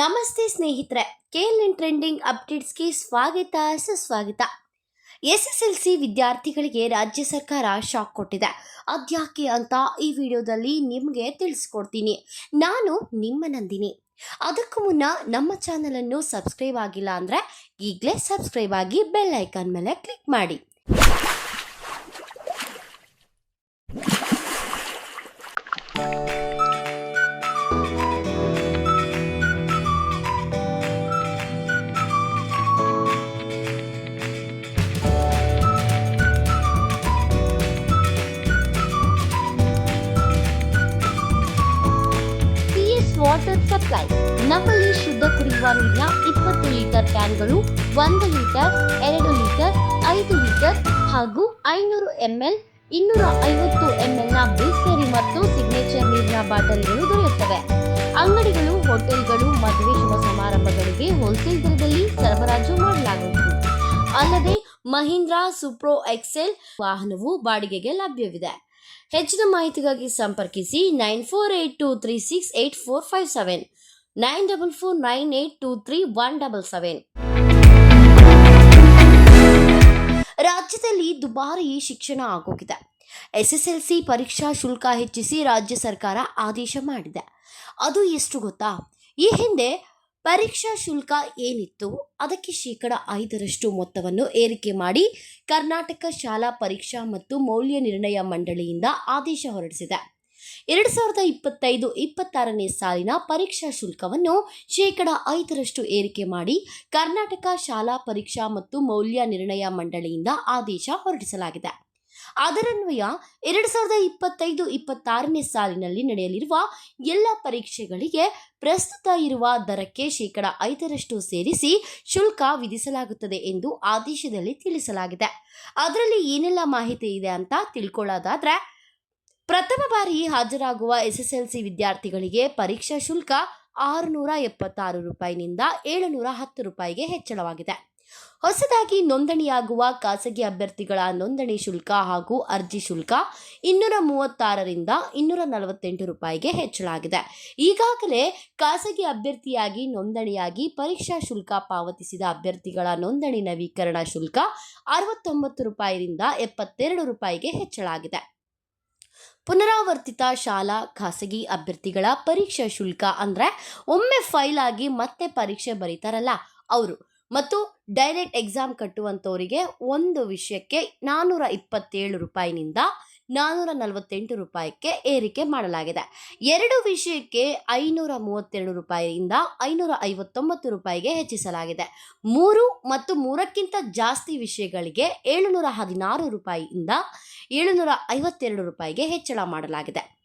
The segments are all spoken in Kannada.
ನಮಸ್ತೆ ಸ್ನೇಹಿತರೆ ಕೆಎಲ್ಎನ್ ಟ್ರೆಂಡಿಂಗ್ ಅಪ್ಡೇಟ್ಸ್ಗೆ ಸ್ವಾಗತ, ಸುಸ್ವಾಗತ. ಎಸ್ ಎಸ್ ಎಲ್ ಸಿ ವಿದ್ಯಾರ್ಥಿಗಳಿಗೆ ರಾಜ್ಯ ಸರ್ಕಾರ ಶಾಕ್ ಕೊಟ್ಟಿದೆ. ಅದ್ಯಾಕೆ ಅಂತ ಈ ವಿಡಿಯೋದಲ್ಲಿ ನಿಮಗೆ ತಿಳಿಸ್ಕೊಡ್ತೀನಿ. ನಾನು ನಿಮ್ಮ ನಂದಿನಿ. ಅದಕ್ಕೂ ಮುನ್ನ ನಮ್ಮ ಚಾನಲನ್ನು ಸಬ್ಸ್ಕ್ರೈಬ್ ಆಗಿಲ್ಲ ಅಂದರೆ ಈಗಲೇ ಸಬ್ಸ್ಕ್ರೈಬ್ ಆಗಿ ಬೆಲ್ ಐಕಾನ್ ಮೇಲೆ ಕ್ಲಿಕ್ ಮಾಡಿ. Water supply. ನಕಲಿ ಶುದ್ಧ ಕುಡಿಯುವ ನೀರಿನ ಇಪ್ಪತ್ತು ಲೀಟರ್ ಕ್ಯಾನ್ಗಳು, ಒಂದು ಲೀಟರ್, ಎರಡು ಲೀಟರ್, ಐದು ಲೀಟರ್ ಹಾಗೂ ಐನೂರು ಎಂಎಲ್ ಇನ್ನೂರ ಐವತ್ತು ಎಂಎಲ್ನ ಬಿಸ್ಲರಿ ಮತ್ತು ಸಿಗ್ನೇಚರ್ ನೀರಿನ ಬಾಟಲಿಗಳು ದೊರೆಯುತ್ತವೆ. ಅಂಗಡಿಗಳು, ಹೋಟೆಲ್ಗಳು, ಮದುವೆ ಶುಭ ಸಮಾರಂಭಗಳಿಗೆ ಹೋಲ್ಸೇಲ್ ದರದಲ್ಲಿ ಸರಬರಾಜು ಮಾಡಲಾಗುವುದು. ಅಲ್ಲದೆ ಮಹೀಂದ್ರಾ ಸುಪ್ರೋ ಎಕ್ಸೆಲ್ ವಾಹನವು ಬಾಡಿಗೆಗೆ ಲಭ್ಯವಿದೆ. ಹೆಚ್ಚಿನ ಮಾಹಿತಿಗಾಗಿ ಸಂಪರ್ಕಿಸಿ nine four eight two three six eight four five seven, nine double four nine eight two three one double seven. ರಾಜ್ಯದಲ್ಲಿ ದುಬಾರಿ ಶಿಕ್ಷಣ ಆಗೋಗಿದೆ. ಎಸ್ಎಸ್ಎಲ್ಸಿ ಪರೀಕ್ಷಾ ಶುಲ್ಕ ಹೆಚ್ಚಿಸಿ ರಾಜ್ಯ ಸರ್ಕಾರ ಆದೇಶ ಮಾಡಿದೆ. ಅದು ಎಷ್ಟು ಗೊತ್ತಾ? ಈ ಹಿಂದೆ ಪರೀಕ್ಷಾ ಶುಲ್ಕ ಏನಿತ್ತು? ಅದಕ್ಕೆ ಶೇಕಡ ಐದರಷ್ಟು ಮೊತ್ತವನ್ನು ಏರಿಕೆ ಮಾಡಿ ಕರ್ನಾಟಕ ಶಾಲಾ ಪರೀಕ್ಷಾ ಮತ್ತು ಮೌಲ್ಯ ನಿರ್ಣಯ ಮಂಡಳಿಯಿಂದ ಆದೇಶ ಹೊರಡಿಸಿದೆ. ಎರಡು ಸಾವಿರದ ಇಪ್ಪತ್ತೈದು ಇಪ್ಪತ್ತಾರನೇ ಸಾಲಿನ ಪರೀಕ್ಷಾ ಶುಲ್ಕವನ್ನು ಶೇಕಡ ಐದರಷ್ಟು ಏರಿಕೆ ಮಾಡಿ ಕರ್ನಾಟಕ ಶಾಲಾ ಪರೀಕ್ಷಾ ಮತ್ತು ಮೌಲ್ಯ ನಿರ್ಣಯ ಮಂಡಳಿಯಿಂದ ಆದೇಶ ಹೊರಡಿಸಲಾಗಿದೆ. ಅದರನ್ವಯ ಎರಡು ಸಾವಿರದ ಇಪ್ಪತ್ತೈದು, ಇಪ್ಪತ್ತಾರನೇ ಸಾಲಿನಲ್ಲಿ ನಡೆಯಲಿರುವ ಎಲ್ಲ ಪರೀಕ್ಷೆಗಳಿಗೆ ಪ್ರಸ್ತುತ ಇರುವ ದರಕ್ಕೆ ಶೇಕಡ ಐದರಷ್ಟು ಸೇರಿಸಿ ಶುಲ್ಕ ವಿಧಿಸಲಾಗುತ್ತದೆ ಎಂದು ಆದೇಶದಲ್ಲಿ ತಿಳಿಸಲಾಗಿದೆ. ಅದರಲ್ಲಿ ಏನೆಲ್ಲ ಮಾಹಿತಿ ಇದೆ ಅಂತ ತಿಳ್ಕೊಳ್ಳೋದಾದ್ರೆ, ಪ್ರಥಮ ಬಾರಿ ಹಾಜರಾಗುವ ಎಸ್ಎಸ್ಎಲ್ಸಿ ವಿದ್ಯಾರ್ಥಿಗಳಿಗೆ ಪರೀಕ್ಷಾ ಶುಲ್ಕ ಆರುನೂರ ಎಪ್ಪತ್ತಾರು ರೂಪಾಯಿನಿಂದ ಏಳುನೂರ ಹತ್ತು ರೂಪಾಯಿಗೆ ಹೆಚ್ಚಳವಾಗಿದೆ. ಹೊಸದಾಗಿ ನೋಂದಣಿಯಾಗುವ ಖಾಸಗಿ ಅಭ್ಯರ್ಥಿಗಳ ನೋಂದಣಿ ಶುಲ್ಕ ಹಾಗೂ ಅರ್ಜಿ ಶುಲ್ಕ ಇನ್ನೂರ ಮೂವತ್ತಾರರಿಂದ ಇನ್ನೂರ ನಲವತ್ತೆಂಟು ರೂಪಾಯಿಗೆ ಹೆಚ್ಚಳಾಗಿದೆ. ಈಗಾಗಲೇ ಖಾಸಗಿ ಅಭ್ಯರ್ಥಿಯಾಗಿ ನೋಂದಣಿಯಾಗಿ ಪರೀಕ್ಷಾ ಶುಲ್ಕ ಪಾವತಿಸಿದ ಅಭ್ಯರ್ಥಿಗಳ ನೋಂದಣಿ ನವೀಕರಣ ಶುಲ್ಕ ಅರವತ್ತೊಂಬತ್ತು ರೂಪಾಯಿಯಿಂದ ಎಪ್ಪತ್ತೆರಡು ರೂಪಾಯಿಗೆ ಹೆಚ್ಚಳಾಗಿದೆ. ಪುನರಾವರ್ತಿತ ಶಾಲಾ, ಖಾಸಗಿ ಅಭ್ಯರ್ಥಿಗಳ ಪರೀಕ್ಷಾ ಶುಲ್ಕ ಅಂದರೆ ಒಮ್ಮೆ ಫೈಲ್ ಆಗಿ ಮತ್ತೆ ಪರೀಕ್ಷೆ ಬರೀತಾರಲ್ಲ, ಅವರು. ಮತ್ತು ಡೈರೆಕ್ಟ್ ಎಕ್ಸಾಮ್ ಕಟ್ಟುವಂಥವರಿಗೆ ಒಂದು ವಿಷಯಕ್ಕೆ ನಾನ್ನೂರ ಇಪ್ಪತ್ತೇಳು ರೂಪಾಯಿನಿಂದ ನಾನ್ನೂರ ನಲವತ್ತೆಂಟು ರೂಪಾಯಿಗೆ ಏರಿಕೆ ಮಾಡಲಾಗಿದೆ. ಎರಡು ವಿಷಯಕ್ಕೆ ಐನೂರ ಮೂವತ್ತೆರಡು ರೂಪಾಯಿಯಿಂದ ಐನೂರ ಐವತ್ತೊಂಬತ್ತು ರೂಪಾಯಿಗೆ ಹೆಚ್ಚಿಸಲಾಗಿದೆ. ಮೂರು ಮತ್ತು ಮೂರಕ್ಕಿಂತ ಜಾಸ್ತಿ ವಿಷಯಗಳಿಗೆ ಏಳುನೂರ ಹದಿನಾರು ರೂಪಾಯಿಯಿಂದ ಏಳುನೂರ ಐವತ್ತೆರಡು ರೂಪಾಯಿಗೆ ಹೆಚ್ಚಳ ಮಾಡಲಾಗಿದೆ.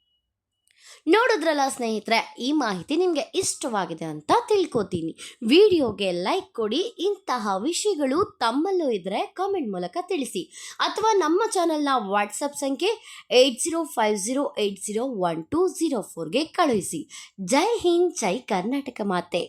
ನೋಡಿದ್ರಲ್ಲ ಸ್ನೇಹಿತರೆ, ಈ ಮಾಹಿತಿ ನಿಮಗೆ ಇಷ್ಟವಾಗಿದೆ ಅಂತ ತಿಳ್ಕೊತೀನಿ. ವಿಡಿಯೋಗೆ ಲೈಕ್ ಕೊಡಿ, ಇಂತಹ ವಿಷಯಗಳು ತಮ್ಮಲ್ಲೂ ಇದ್ದರೆ ಕಾಮೆಂಟ್ ಮೂಲಕ ತಿಳಿಸಿ. ಅಥವಾ ನಮ್ಮ ಚಾನಲ್ನ ವಾಟ್ಸಪ್ ಸಂಖ್ಯೆ eight zero five zero eight zero one two zero ಫೋರ್ಗೆ ಕಳುಹಿಸಿ. ಜೈ ಹಿಂದ್, ಜೈ ಕರ್ನಾಟಕ ಮಾತೆ.